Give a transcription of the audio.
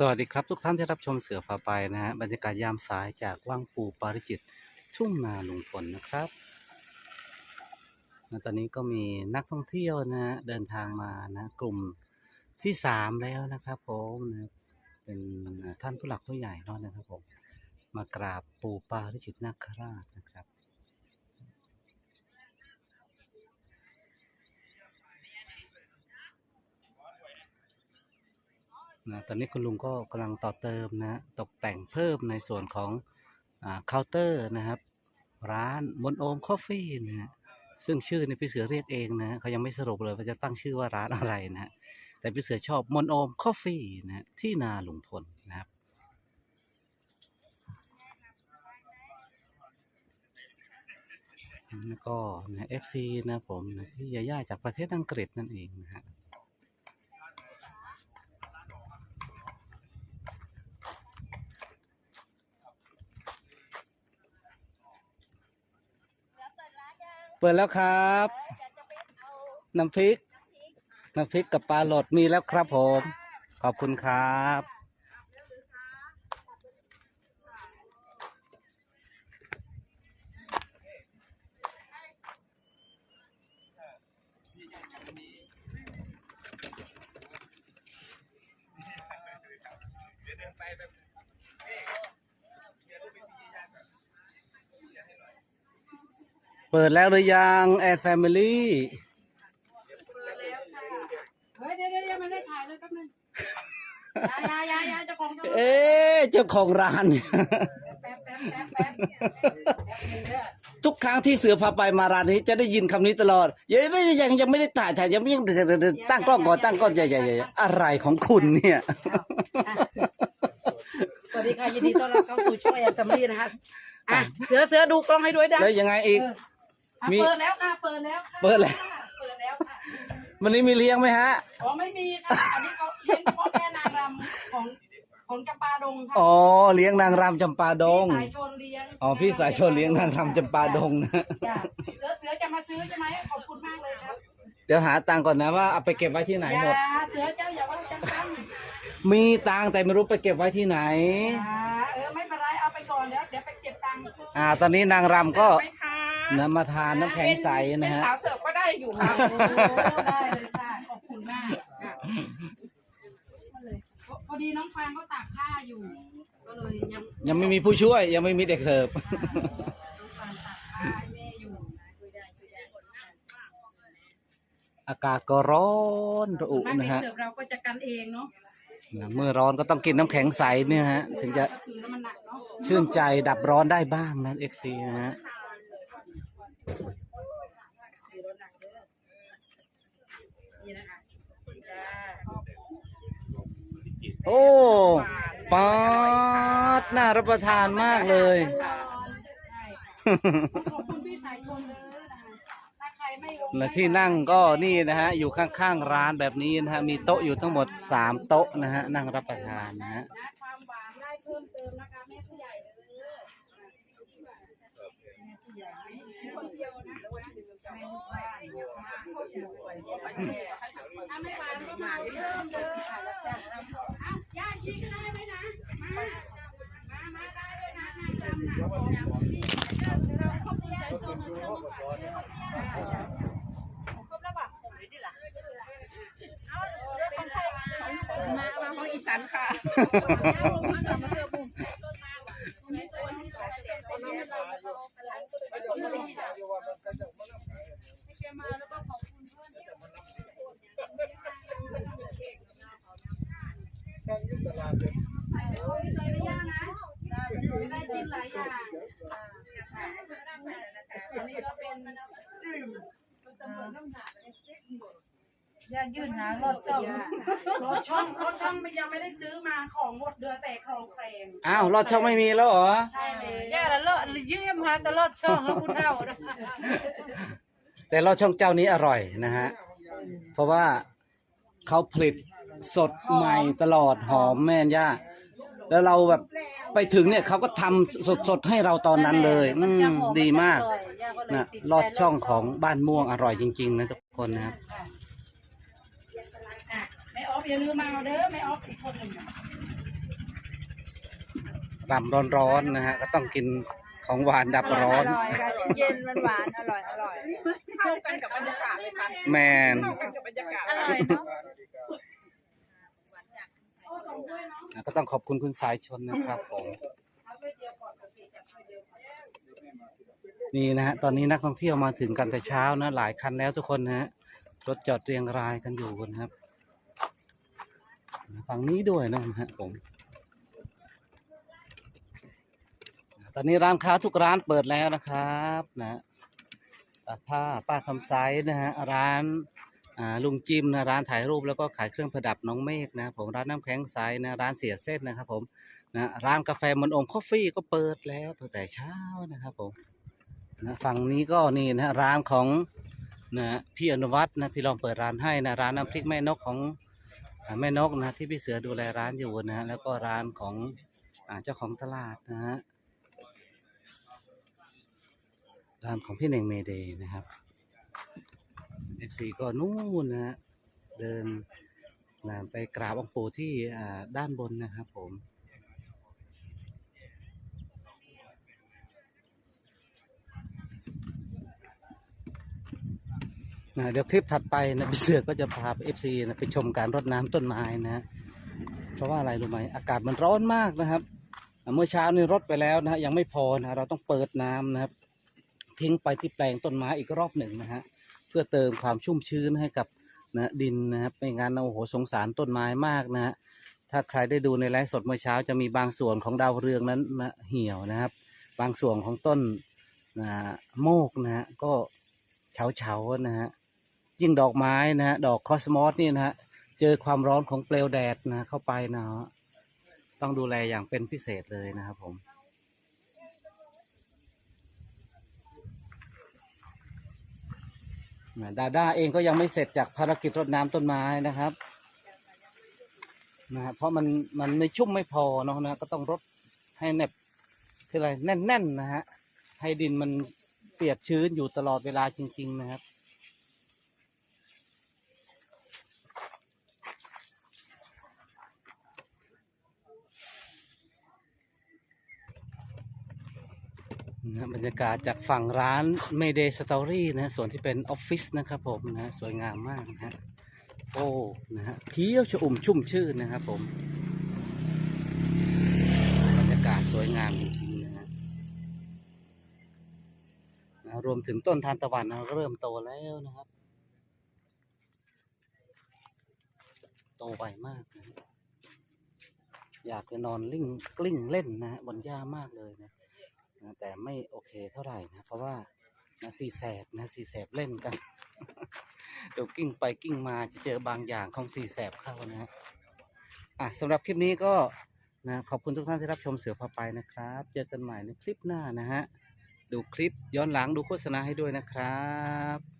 สวัสดีครับทุกท่านที่รับชมเสือพาไปนะฮะบรรยากาศยามสายจากว่างปูปาริจิตทุ่งนาลุงพลนะครับและตอนนี้ก็มีนักท่องเที่ยวนะฮะเดินทางมานะ กลุ่มที่สามแล้วนะครับผมนะเป็นท่านผู้หลักผู้ใหญ่เนาะนะครับผมมากราบปูปาริจิตนาคราชนะครับ นะตอนนี้คุณลุงก็กำลังต่อเติมนะฮะตกแต่งเพิ่มในส่วนของเคาน์เตอร์นะครับ ร้านมนโอมคอฟฟี่นะฮะซึ่งชื่อในพี่เสือเรียกเองนะฮะเขายังไม่สรุปเลยว่าจะตั้งชื่อว่าร้านอะไรนะฮะแต่พี่เสือชอบมนโอมคอฟฟี่นะฮะที่นาลุงพลนะครับแล้วก็นะเอฟซีนะผมนะพี่ยาย่าจากประเทศอังกฤษนั่นเองนะฮะ เปิดแล้วครับ น้ำพริก น้ำพริกกับปลาหลดมีแล้วครับผม ขอบคุณครับ เปิดแล้วหรือยังแอนแฟมิลี่เฮ้ยเดี๋ยวเดี๋ยวเดี๋ยวมันได้ถ่ายเลยแป๊บนึงยายายายาเจ้าของเจ้าของเอ๊ะเจ้าของร้านแป๊บแป๊บแป๊บแป๊บแป๊บนึงเด้อทุกครั้งที่เสือพาไปมาร้านนี้จะได้ยินคำนี้ตลอดยังยังยังยังไม่ได้ถ่ายถ่ายยังไม่ยังตั้งกล้องก่อนตั้งกล้องใหญ่ๆอะไรของคุณเนี่ยอะสวัสดีค่ะยินดีต้อนรับเข้าสู่ช่วยแอนแฟมิลี่นะคะอะเสือเสือดูกล้องให้ด้วยนะแล้วยังไงอีกเอออะมี เปิดแล้วค่ะ เปิดแล้วค่ะเปิดแล้ว เปิดแล้วค่ะวันนี้มีเลี้ยงไหมฮะ อ๋อไม่มีค่ะ อันนี้เขาเลี้ยงเฉพาะแค่นางรำของของจำปาดงค่ะอ๋อ เลี้ยงนางรำจำปาดง พี่สายชนเลี้ยงอ๋อ พี่สายชนเลี้ยงนางรำจำปาดงนะ จ้ะเสือเสือจะมาซื้อใช่ไหมขอบคุณมากเลยครับเดี๋ยวหาตังค์ก่อนนะว่าเอาไปเก็บไว้ที่ไหนอย่าหมดเสือเจ้าอย่าว่าจังจังมีตังค์แต่ไม่รู้ไปเก็บไว้ที่ไหน อ่าเออไม่เป็นไรเอาไปก่อนแล้วเดี๋ยวไปเก็บตังค์อ่า ตอนนี้นางรำก็ไหมคะ นำมาทานน้ำแข็งใสนะฮะเป็นสาวเสิร์ฟก็ได้อยู่ค่ะโอ้ได้เลยค่ะ ขอบคุณมากค่ะพอดีน้องฟางเขาตากผ้าอยู่ ก็เลยยังยังไม่มีผู้ช่วย ยังไม่มีเด็กเสิร์ฟ น้องฟางตากผ้าให้แม่อยู่อากาศก็ร้อนระอุมากนะในฮะเสิร์ฟเราก็จะกันเองเนาะนะเมื่อร้อนก็ต้องกินน้ำแข็งใสเนี่ยฮะ ถึงจะก็คือแล้วมันหนักเนาะชื่นใจดับร้อนได้บ้างนะเอฟซีนะฮะ นี่นะคะจ้าโอ้ปาดน่ารับประทานมากเลย ใช่ขอบคุณพี่สายชนเลยนะคะถ้าใครไม่ลงและที่นั่งก็นี่นะฮะ อยู่ข้างๆร้านแบบนี้นะฮะ มีโต๊ะอยู่ทั้งหมดสามโต๊ะนะฮะ นั่งรับประทานนะฮะ นะความหวานได้เพิ่มเติมนะคะแม่ผู้ใหญ่เลยแม่ผู้ใหญ่คนเดียวนะแม่ลูกบ้าน ถ้าไม่หวาก็มาเพิ่มเลยอ้าวย่าชี้ก็ได้ไหมนะ มา มามาได้ด้วยนะนางรำนะของยที่เริ่มเริ่มครบยายโซนเชื่อมก่อนครบแล้วป่ะผมไม่ได้ละเอาเรื่องของใครมามาของอีสานค่ะ ได้กินหลาย อย่างยื่นหารถซ่อมรถช่องรถช่องยังไม่ได้ซื้อมาของหมดเดือแต่คลองแคลงอ้าวรอดช่องไม่มีแล้วเหรอ ใช่เลยย่าละเลอะยืมหาตลอดช่องแล้วคุณเท่านะแต่รอดช่องเจ้านี้อร่อยนะฮะ เพราะว่าเขาผลิต สดใหม่ตลอดหอมแม่นย่าแล้วเราแบบไปถึงเนี่ยเขาก็ทำสดๆให้เราตอนนั้นเลยอืมดีมากนะลอดช่องของบ้านม่วงอร่อยจริง ๆ นะทุกคนนะครับอะไม่ออฟอย่าลืมมาเอาเด้อไม่ออฟอีกคนหนึ่งรำร้อนๆนะฮะก็ต้องกินของหวานดับร้อนอร่อยค่ะเย็นๆมันหวานอร่อยอร่อยเข้ากันกับบรรยากาศเลยค่ะแมน เข้ากันกับบรรยากาศอร่อยเนาะ ก็ต้องขอบคุณคุณสายชนนะครับผมนี่นะฮะตอนนี้นักท่องเที่ยวมาถึงกันแต่เช้านะหลายคันแล้วทุกคนนะฮะรถจอดเรียงรายกันอยู่นะครับฝั่งนี้ด้วยนะฮะผม ตอนนี้ร้านค้าทุกร้านเปิดแล้วนะครับนะตัดผ้าป้าคำไซนะฮะร้าน ลุงจิมนะร้านถ่ายรูปแล้วก็ขายเครื่องประดับน้องเมฆนะผมร้านน้ำแข็งใสนะร้านเสียเส้นนะครับผมนะร้านกาแฟมันองคอฟฟี่ก็เปิดแล้วตั้งแต่เช้านะครับผมนะฝั่งนี้ก็นี่นะร้านของนะพี่อนุวัฒน์นะพี่ลองเปิดร้านให้นะร้านน้ำพริกแม่นกของแม่นกนะที่พี่เสือดูแลร้านอยู่นะแล้วก็ร้านของอเจ้าของตลาดนะฮะร้านของพี่เน่งเมเดย์นะครับ FC ก็นู่นนะฮะเดินนะไปกราบองค์ปู่ที่ด้านบนนะครับผมนะเดี๋ยวคลิปถัดไปนะพี่เสือก็จะพาเอฟซีนะไปชมการรดน้ำต้นไม้นะฮะเพราะว่าอะไรรู้ไหมอากาศมันร้อนมากนะครับ เมื่อเช้านี่รดไปแล้วนะฮะยังไม่พอนะเราต้องเปิดน้ำนะครับ ทิ้งไปที่แปลงต้นไม้อีกรอบหนึ่งนะฮะ เพื่อเติมความชุ่มชื้นให้กับนะดินนะครับไม่งั้นโอ้โหสงสารต้นไม้มากนะฮะถ้าใครได้ดูในไลฟ์สดเมื่อเช้าจะมีบางส่วนของดาวเรืองนั้นนะเหี่ยวนะครับ บางส่วนของต้นนะโมกนะฮะก็เฉาเฉานะฮะยิ่งดอกไม้นะฮะดอกคอสมอสนี่นะฮะเจอความร้อนของเปลวแดดนะเข้าไปนะฮะต้องดูแลอย่างเป็นพิเศษเลยนะครับผม นะ ดาด้าเองก็ยังไม่เสร็จจากภารกิจรดน้ำต้นไม้นะครับนะฮะเพราะมันมันไม่ชุ่มไม่พอเนาะนะก็ต้องรดให้แนบคืออะไรแน่นๆนะฮะให้ดินมันเปียกชื้นอยู่ตลอดเวลาจริง ๆ นะครับ นะบรรยากาศจากฝั่งร้าน Mayday Story นะฮะส่วนที่เป็นออฟฟิศนะครับผมนะสวยงามมากนะฮะโอ้นะฮะเขียวชอุ่มชุ่มชื่นนะครับผม บรรยากาศสวยงามจริงๆนะฮะนะรวมถึงต้นทานตะวันนะเริ่มโตแล้วนะครับ โตไวมากนะอยากจะนอนลิ่งกลิ้งเล่นนะฮะบนหญ้ามากเลยนะ แต่ไม่โอเคเท่าไหร่นะ เพราะว่านะสีแสบนะสีแสบเล่นกัน เดี๋ยวกิ้งไปกิ้งมาจะเจอบางอย่างของสีแสบเข้านะฮะอะสำหรับคลิปนี้ก็นะขอบคุณทุกท่านที่รับชมเสือพาไปนะครับ เจอกันใหม่ในคลิปหน้านะฮะ ดูคลิปย้อนหลังดูโฆษณาให้ด้วยนะครับ